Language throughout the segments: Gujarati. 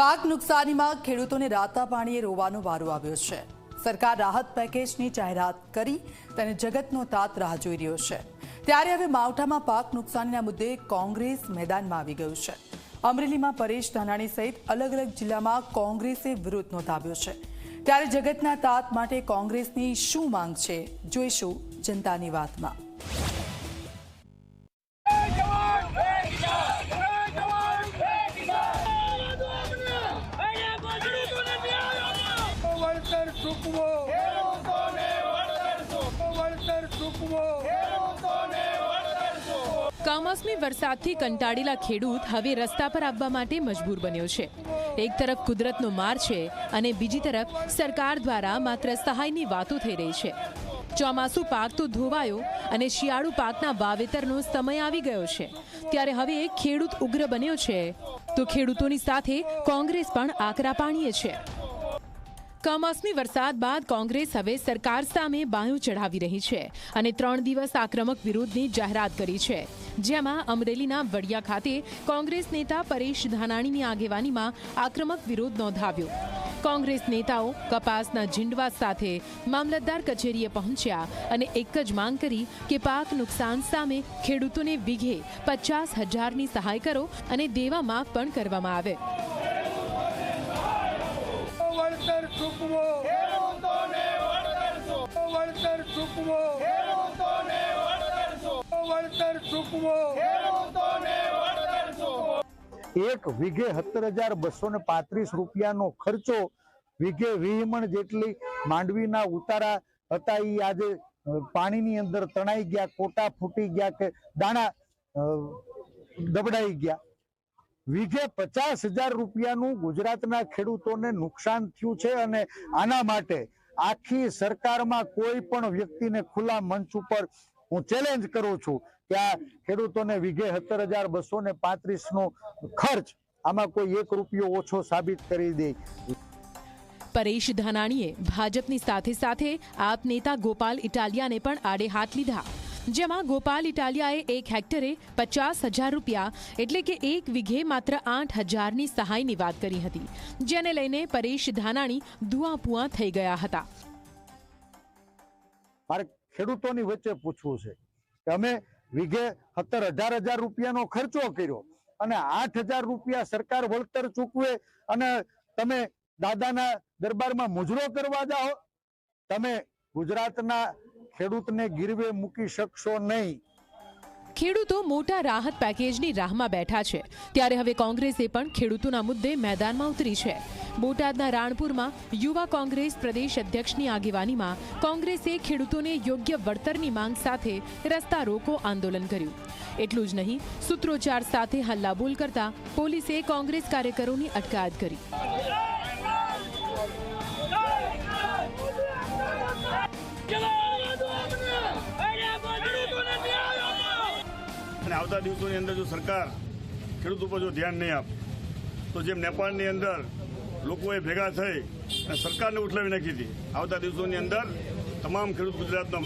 પાક નુકસાનીમાં ખેડૂતોને રાતા પાણીએ રોવાનો વારો આવ્યો છે. સરકાર રાહત પેકેજની જાહેરાત કરી તેને જગતનો તાત રાહ જોઈ રહ્યો છે. ત્યારે હવે માવઠામાં પાક નુકસાનીના મુદ્દે કોંગ્રેસ મેદાનમાં આવી ગયું છે. અમરેલીમાં પરેશ ધાનાણી સહિત અલગ અલગ જિલ્લામાં કોંગ્રેસે વિરોધ નોંધાવ્યો છે. ત્યારે જગતના તાત માટે કોંગ્રેસની શું માંગ છે, જોઈશું જનતાની વાતમાં. ચૂકવો. વળતર ચૂકવો કમોસમી વરસાદથી કંટાળેલા ખેડૂત હવે રસ્તા પર આવવા માટે મજબૂર બન્યો છે. એક તરફ કુદરતનો માર છે અને બીજી તરફ સરકાર દ્વારા માત્ર સહાયની વાતો થઈ રહી છે. ચોમાસું પાક તો ધોવાયો અને શિયાળુ પાકના વાવેતરનો સમય આવી ગયો છે. ત્યારે હવે ખેડૂત ઉગ્ર બન્યો છે. તો ખેડૂતોની સાથે કોંગ્રેસ પણ આકરા પાણીએ છે. કમોસમી વરસાદ બાદ કોંગ્રેસ હવે સરકાર સામે બાયું ચઢાવી રહી છે અને ત્રણ દિવસ આક્રમક વિરોધની જાહેરાત કરી છે. જેમાં અમરેલીના વડિયા ખાતે કોંગ્રેસ નેતા પરેશ ધાનાણીની આગેવાનીમાં આક્રમક વિરોધ નોંધાવ્યો. કોંગ્રેસ નેતાઓ કપાસના ઝીંડવા સાથે મામલતદાર કચેરીએ પહોંચ્યા અને એક જ માંગ કરી કે પાક નુકસાન સામે ખેડૂતોને વીઘે પચાસ હજારની સહાય કરો અને દેવા માફ પણ કરવામાં આવે. વળતર ચૂકવો. વળતર ચૂકવો. વળતર ચૂકવો એક વીઘે સત્તર હજાર બસો ને પાંત્રીસ રૂપિયાનો ખર્ચો વીઘે વીહમણ જેટલી માંડવીના ઉતારા હતા એ આજે પાણીની અંદર તણાઈ ગયા કોટા ફૂટી ગયા કે દાણા દબડાઈ ગયા. વીઘે પચાસ હજાર રૂપિયાનું ગુજરાતના ખેડૂતોને નુકસાન થયું છે અને આના માટે આખી સરકારમાં કોઈ પણ વ્યક્તિને ખુલ્લા મંચ ઉપર હું ચેલેન્જ કરું છું કે આ ખેડૂતોને વીઘે સત્તર હજાર બસો ને પાંત્રીસ નો ખર્ચ આમાં કોઈ એક રૂપિયો ઓછો સાબિત કરી દે. પરેશ ધાનાણીએ ભાજપની સાથે સાથે આપ નેતા ગોપાલ ઇટાલિયાને પણ આડે હાથ લીધા. જેમાં ગોપાલ ઇટાલિયાએ એક હેક્ટરે પચાસ હજાર રૂપિયા એટલે કે એક વીઘે માત્ર આઠ હજારની સહાયની વાત કરી હતી, જેને લઈને પરેશ ધાનાણી ધુઆપુઆ થઈ ગયા હતા. મારે ખેડૂતોની વચ્ચે પૂછવું છે કે અમે વીઘે સત્તર અઢાર હજાર રૂપિયાનો ખર્ચો કર્યો અને આઠ હજાર રૂપિયા સરકાર વળતર ચૂકવે અને તમે દાદાના દરબારમાં મુજરો કરવા જાઓ, તમે ગુજરાતના ખેડૂતને ગીરવે મૂકી શકશો નહીં. ખેડૂતો મોટા રાહત પેકેજની રાહમાં બેઠા છે. ત્યારે હવે કોંગ્રેસે પણ ખેડૂતોના મુદ્દે મેદાનમાં ઉતરી છે. બોટાદના રાણપુરમાં યુવા કોંગ્રેસ પ્રદેશ અધ્યક્ષની આગેવાનીમાં કોંગ્રેસે ખેડૂતોને યોગ્ય વળતરની માંગ સાથે રસ્તા રોકો આંદોલન કર્યું. એટલું જ નહીં, સૂત્રોચ્ચાર સાથે હલ્લાબોલ કરતા પોલીસે કોંગ્રેસ કાર્યકરોની અટકાયત કરી. આવતા દિવસોની અંદર જો સરકાર ખેડૂત ઉપર જો ધ્યાન નહીં આપે, તો જેમ નેપાળની અંદર લોકોએ ભેગા થઈ અને સરકારને ઉઠલાવી નાખી હતી, આવતા દિવસોની અંદર તમામ ખેડૂત ગુજરાતના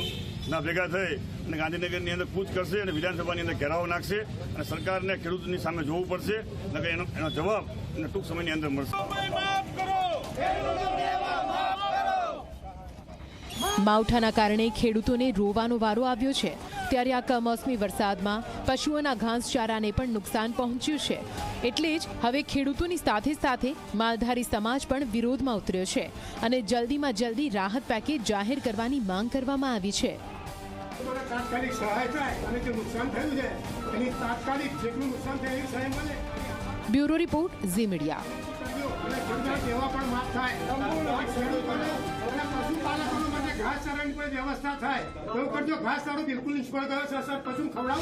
ના ભેગા થઈ અને ગાંધીનગરની અંદર કૂચ કરશે અને વિધાનસભાની અંદર ઘેરાવો નાખશે અને સરકારને ખેડૂતની સામે જોવું પડશે, નકર એનો એનો જવાબ એને ટૂંક સમયની અંદર મળશે. માવઠાના કારણે ખેડૂતોને રોવાનો વારો આવ્યો છે. ત્યારે આ કમોસમી વરસાદમાં પશુઓના ઘાસચારાને પણ નુકસાન પહોંચ્યું છે. એટલે જ હવે ખેડૂતોની સાથે સાથે માલધારી સમાજ પણ વિરોધમાં ઉતર્યો છે અને જલ્દીમાં જલ્દી રાહત પેકેજ જાહેર કરવાની માંગ કરવામાં આવી છે. તાત્કાલિક સહાય થાય અને જે નુકસાન થયું છે એની તાત્કાલિક જેટલું નુકસાન થાય એવી સહાય મળે. Bureau report Zee media. પણ માફ માટે ઘાસ ચારાની કોઈ વ્યવસ્થા થાય. તો કરજો. ઘાસ ચારો બિલકુલ નિષ્ફળ ગયો છે, સર. પશુ ખવડાવ